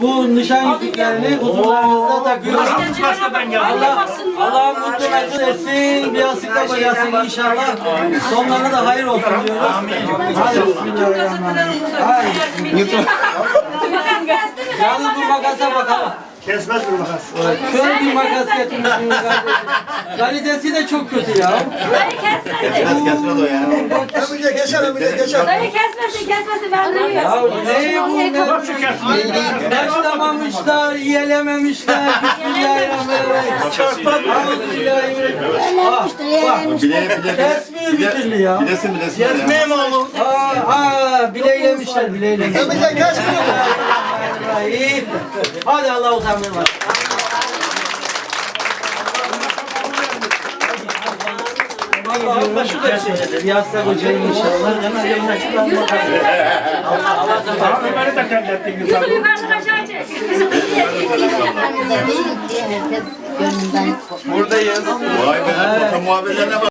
bu nişan yüzüklerini uzunlarınızda takıyoruz. Ben geldim. Allah Allah mutlu mesut etsin. Bir asıkla bayasın inşallah. Sonlarına da hayır olsun diyoruz. Hadi bismillahirrahmanirrahim. Hadi. Yalnız bu makasa bakalım. Kesmez bir makas. Şöyle bir makas getirmişsiniz kardeşim. Kalitesi de çok kötü ya. Dayı kesmesin. Kesmez o ya. Ömürce geçer, ömürce geçer. Dayı kesmesin, kesmesin ben Ya duyuyorum. ne bu? Nasıl kesmez? Başlamamışlar, yiyelememişler. Bismillahirrahmanirrahim. Euzubillahimineşşeytanirracim. Ah, bak. Bile bile Kesmiyor bir türlü ya. Bilesin bilesin. ya. Kesmeyeyim oğlum. Aa, aa, bileylemişler, bileylemişler. Ömürce kesmiyor. Bismillahirrahmanirrahim. Hadi Allah utandırmasın. Allah'ım başı da Yasta kocayım inşallah. Ömer'i de terlettin Yüzünü güzel. yukarıdan aşağı çek. Buradayız. Vay be. Foto muhabbirlerine bak.